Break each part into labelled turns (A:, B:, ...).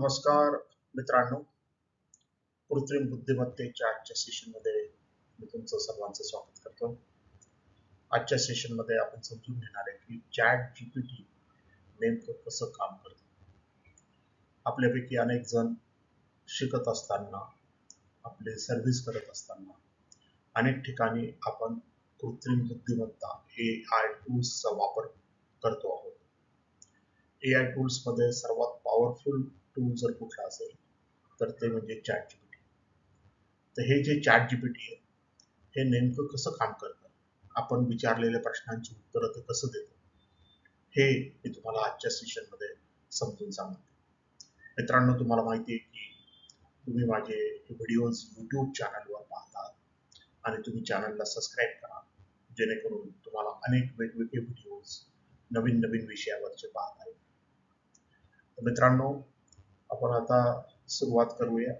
A: नमस्कार मित्रांनो. कृत्रिम बुद्धिमत्तेच्या आजच्या सेशनमध्ये मी तुमचं सर्वांचं स्वागत करतो. आजच्या सेशनमध्ये आपण समजून घेणार आहे की चॅट जीपीटी नेमकं कसं काम करतं? आपल्यापैकी अनेक जण शिकत असताना आपले सर्व्हिस करत असताना अनेक ठिकाणी आपण कृत्रिम बुद्धिमत्ता ए आय टूल्सचा वापर करतो आहोत. ए आय टूल्समध्ये सर्वात पॉवरफुल टूल जर कुठला असेल तर ते म्हणजे चॅट जीपीटी तर हे जे चॅट जीपीटी आहे हे नेमकं कसं काम करतं? आपण विचारलेल्या प्रश्नांची उत्तरं ते कसं देतं? हे मी तुम्हाला आजच्या सेशनमध्ये समजून सांगतो. मित्रांनो तुम्हाला माहिती आहे की तुम्ही माझे व्हिडिओज यूट्यूब चॅनलवर पाहतात आणि तुम्ही चॅनलला सबस्क्राईब करा. जेणेकरून तुम्हाला अनेक वेगवेगळे व्हिडिओज नवीन नवीन विषयावरचे पाहता येईल मित्रांनो आपण आता सुरुवात करूया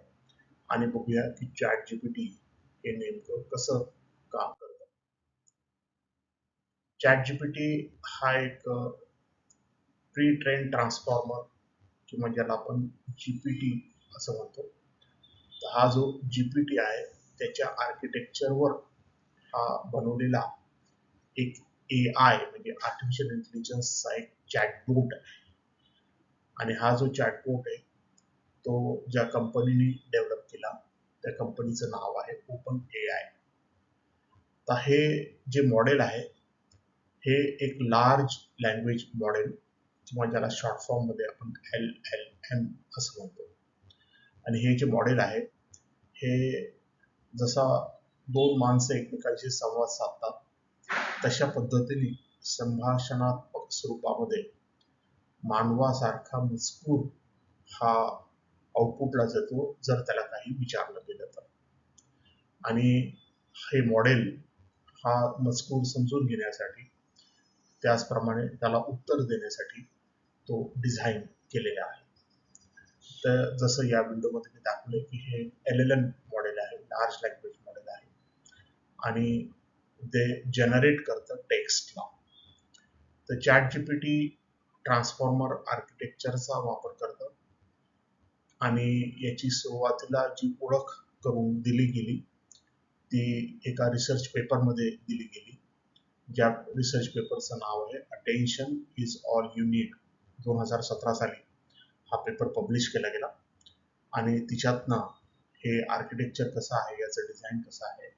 A: आणि बघूया की चॅट जीपीटी हे नेमकं कसं काम करतं. चॅट जीपीटी हा एक प्री ट्रेन ट्रान्सफॉर्मर किंवा ज्याला आपण जीपीटी असं म्हणतो. हा जो जीपीटी आहे त्याच्या आर्किटेक्चरवर हा बनवलेला एक ए आय म्हणजे आर्टिफिशियल इंटेलिजन्सचा एक चॅटबोट आहे. आणि हा जो चॅटबोट आहे तो ज्या कंपनीने डेव्हलप केला त्या कंपनीचं नाव आहे ओपन ए आय तर हे जे मॉडेल आहे हे एक लार्ज लँग्वेज मॉडेल किंवा ज्याला शॉर्ट फॉर्ममध्ये आपण एल एल एम असं म्हणतो. आणि हे जे मॉडेल आहे हे जसा दोन माणसं एकमेकांशी संवाद साधतात तशा पद्धतीने संभाषणात्मक स्वरूपामध्ये मानवासारखा मजकूर हा आउटपुटला जातो जर त्याला काही विचारलं गेलं तर. आणि हे मॉडेल हा मजकूर समजून घेण्यासाठी त्याचप्रमाणे त्याला उत्तर देण्यासाठी तो डिझाईन केलेला आहे. तर जसं या विंडोमध्ये मी दाखवले की हे एल एल एम मॉडेल आहे लार्ज लँग्वेज मॉडेल आहे. आणि ते जनरेट करतं टेक्स्टला तर चॅट जीपीटी ट्रान्सफॉर्मर आर्किटेक्चरचा वापर करतं. आणि याची सुरुवातीला जी ओळख करून दिली गेली ती एका रिसर्च पेपरमध्ये दिली गेली. ज्या रिसर्च पेपरचं नाव आहे attention is all you need दोन हजार सतरा साली हा पेपर पब्लिश केला गेला. आणि तिच्यातनं हे आर्किटेक्चर कसं आहे याचं डिझाईन कसं आहे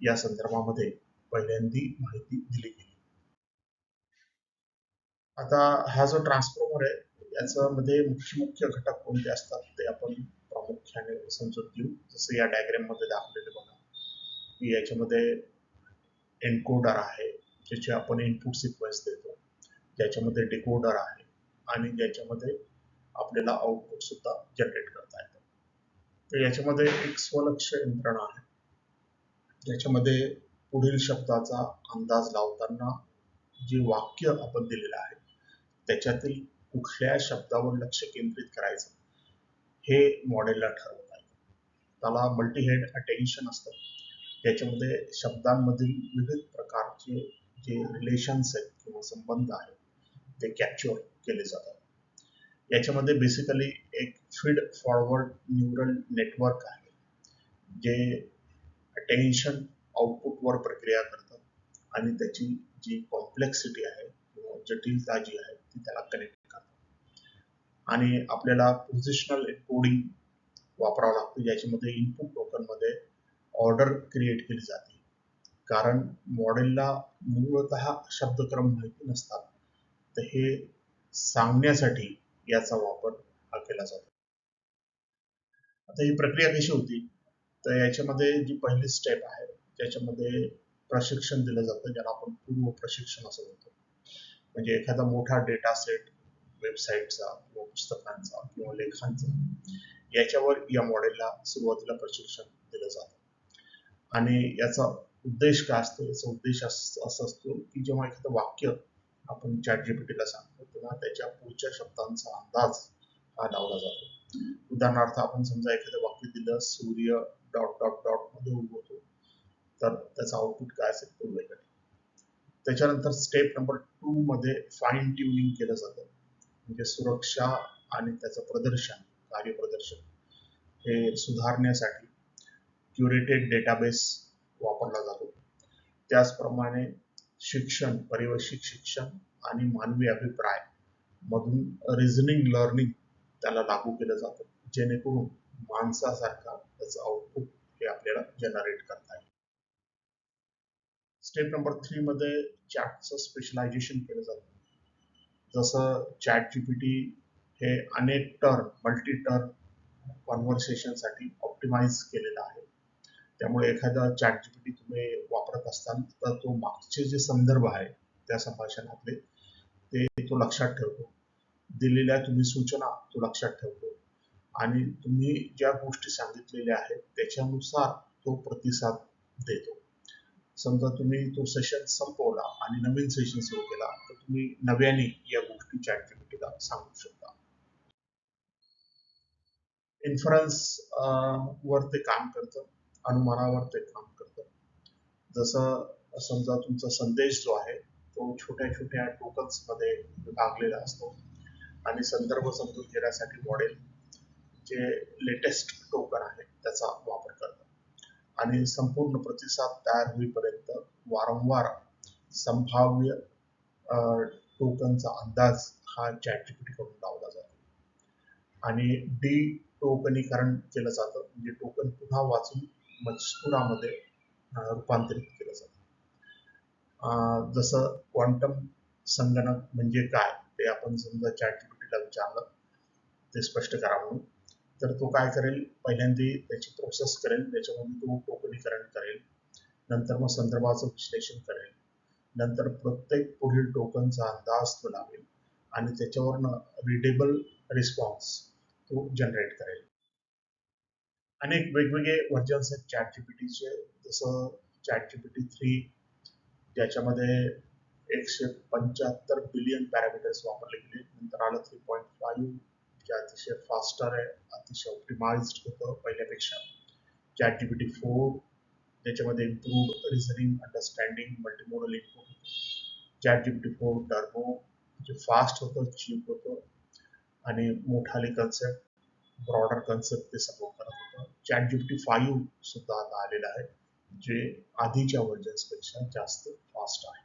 A: या संदर्भामध्ये पहिल्यांदी माहिती दिली गेली. आता हा जो ट्रान्सफॉर्मर आहे याच्यामध्ये मुख्य मुख्य घटक कोणते असतात ते आपण प्रामुख्याने समजून घेऊ. जसं या डायग्राममध्ये दाखवलेले बघा. की याच्यामध्ये एनकोडर आहे ज्याचे आपण इनपुट सिक्वेन्स देतो. ज्याच्यामध्ये डिकोडर आहे आणि ज्याच्यामध्ये आपल्याला आउटपुट सुद्धा जनरेट करता येतं. तर याच्यामध्ये एक स्वलक्ष यंत्रणा आहे. ज्याच्यामध्ये पुढील शब्दाचा अंदाज लावताना जे वाक्य आपण दिलेलं आहे त्याच्यातील कुठल्या शब्दावर लक्ष केंद्रित करायचं? हे मॉडेलला ठरवता येतं त्याला मल्टीहेड अटेन्शन असतं. त्याच्यामध्ये शब्दांमधील विविध प्रकारचे जे रिलेशन्स आहेत किंवा संबंध आहेत ते कॅप्चर केले जातात. याच्यामध्ये बेसिकली एक फीड फॉरवर्ड न्यूरल नेटवर्क आहे जे अटेन्शन आउटपुटवर प्रक्रिया करतं आणि त्याची जी कॉम्प्लेक्सिटी आहे किंवा जटिलता जी आहे ती त्याला कनेक्ट आणि आपल्याला पोझिशनल कोडिंग वापरावं लागतं ज्याच्यामध्ये इनपुट टोकनमध्ये ऑर्डर क्रिएट केली जाते. कारण मॉडेलला मूळत शब्दक्रम माहिती नसतात. तर हे सांगण्यासाठी याचा वापर हा केला जातो. आता ही प्रक्रिया कशी होती? तर याच्यामध्ये जी पहिली स्टेप आहे त्याच्यामध्ये प्रशिक्षण दिलं जातं ज्याला आपण पूर्व प्रशिक्षण असं म्हणतो. म्हणजे एखादा मोठा डेटा सेट वेबसाईटचा किंवा पुस्तकांचा किंवा लेखांचा याच्यावर या मॉडेलला सुरुवातीला प्रशिक्षण दिलं जातं. आणि याचा उद्देश काय असतो? याचा उद्देश असं असतो की जेव्हा एखादं वाक्य आपण चॅट जीपीटीला सांगतो तेव्हा त्याच्या पुढच्या शब्दांचा अंदाज हा लावला जातो. उदाहरणार्थ आपण समजा एखादं वाक्य दिलं सूर्य डॉट डॉट डॉटमध्ये उगवतो तर त्याचं आउटपुट काय असेल? तो वेगळं. त्याच्यानंतर स्टेप नंबर टू मध्ये फाईन ट्युनिंग केलं जातं. म्हणजे सुरक्षा आणि त्याचं प्रदर्शन कार्यप्रदर्शन हे सुधारण्यासाठी क्युरेटेड डेटाबेस वापरला जातो. त्याचप्रमाणे शिक्षण परिवेशिक शिक्षण आणि मानवी अभिप्राय मधून रिझनिंग लर्निंग त्याला लागू केलं जातं. जेणेकरून माणसासारखा त्याचं आउटपुट हे आपल्याला जनरेट करता येईल. स्टेप नंबर थ्री मध्ये चॅटचं स्पेशलायझेशन केलं जातं. जसं चॅट जीपीटी हे अनेक टर्न मल्टी टर्न कॉन्व्हर्सेशनसाठी ऑप्टिमाइज केलेलं आहे. त्यामुळे एखादा चॅट जीपीटी तुम्ही वापरत असताल तर तो मागचे जे संदर्भ आहे त्या संभाषणातले ते तो लक्षात ठेवतो. दिलेल्या तुम्ही सूचना तो लक्षात ठेवतो. आणि तुम्ही ज्या गोष्टी सांगितलेल्या आहेत त्याच्यानुसार तो प्रतिसाद देतो. समजा तुम्ही तो सेशन संपवला आणि नवीन सेशन सुरू केला तर तुम्ही नव्याने या गोष्टी चॅट जीपीटीला सांगू शकता. इन्फरन्स वर ते काम करतं अनुमानावर ते काम करतं. जसं समजा तुमचा संदेश जो आहे तो छोट्या छोट्या टोकन्समध्ये विभागलेला असतो. आणि संदर्भ समजून घेण्यासाठी मॉडेल जे लेटेस्ट टोकन आहे त्याचा वापर आणि संपूर्ण प्रतिसाद तयार होईपर्यंत वारंवार संभाव्य टोकनचा अंदाज हा चॅट जीपीटी कडून लावला जातो. आणि डी टोकनीकरण केलं जातं म्हणजे टोकन पुन्हा वाचून मजकुरामध्ये रूपांतरित केलं जातं. जसं क्वांटम संगणक म्हणजे काय ते आपण समजा चॅट जीपीटीला विचारलं ते स्पष्ट करा म्हणून. तर तो काय करेल? पहिल्यांदा त्याची प्रोसेस करेल त्याच्यामध्ये तो टोकनीकरण करेल. नंतर मग संदर्भाचं विश्लेषण करेल. नंतर प्रत्येक पुढील टोकनचा अंदाज तो लावेल आणि त्याच्यावरनं रिडेबल रिस्पॉन्स तो जनरेट करेल. अनेक वेगवेगळे व्हर्जन्स आहेत चॅट जीपीटीचे जसं चॅट जीपीटी थ्री ज्याच्यामध्ये एकशे पंच्याहत्तर बिलियन पॅरामीटर्स वापरले गेले. नंतर आलं थ्री पॉईंट फाईव्ह जे अतिशय फास्टर आहे अतिशय ऑप्टिमाइज्ड होतं पहिल्यापेक्षा. चॅट जीपीटी फोर ज्याच्यामध्ये improve reasoning understanding multimodal input chat GPT four turbo जे फास्ट होतं चीप होतं. आणि मोठाली कन्सेप्ट ब्रॉडर कन्सेप्ट ते सपोर्ट करत होतं. चॅट जीपीटी फाईव्ह सुद्धा आता आलेलं आहे जे आधीच्या पेक्षा जास्त फास्ट आहे.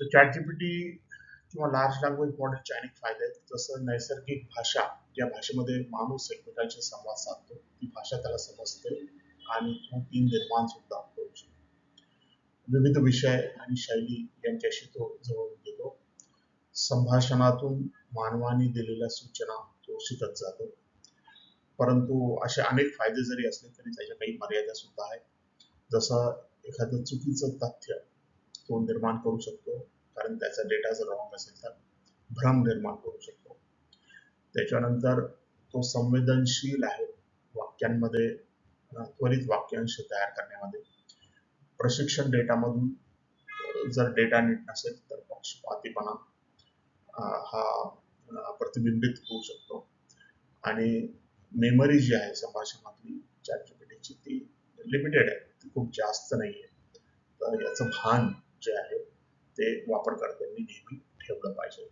A: तर चॅट जीपीटी किंवा लार्ज लँग्वेज मॉडेलचे अनेक फायदे आहेत. जसं नैसर्गिक भाषा ज्या भाषेमध्ये माणूस एकमेकांशी संवाद साधतो ती भाषा त्याला समजते आणि तो ती निर्माण सुद्धा करू शकतो. विविध विषय आणि शैली यांच्याशी तो जवळ गेलो संभाषणातून मानवाने दिलेल्या सूचना तो शिकत जातो. परंतु असे अनेक फायदे जरी असले तरी त्याच्या काही मर्यादा सुद्धा आहेत. जसं एखादं चुकीचं तथ्य तो निर्माण करू शकतो. कारण त्याचा डेटा जर रॉंग असेल तर भ्रम निर्माण करू शकतो. त्याच्यानंतर तो संवेदनशील आहे वाक्यांमध्ये त्वरित वाक्यांश तयार करण्यामध्ये. प्रशिक्षण डेटामधून जर डेटा नीट नसेल तर पक्षपातीपणा हा प्रतिबिंबित होऊ शकतो. आणि मेमरी जी आहे संभाषणातली चॅटजीपीटीची ती लिमिटेड आहे. ती खूप जास्त नाही आहे तर याचं भान जे आहे ते वापरकर्त्यांनी नेहमी ठेवलं पाहिजे.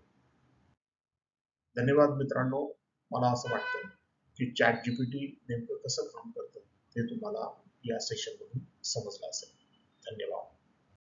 A: धन्यवाद मित्रांनो. मला असं वाटतं की चॅट जीपीटी नेमकं कसं काम करतं ते तुम्हाला या सेशनमधून समजलं असेल. धन्यवाद.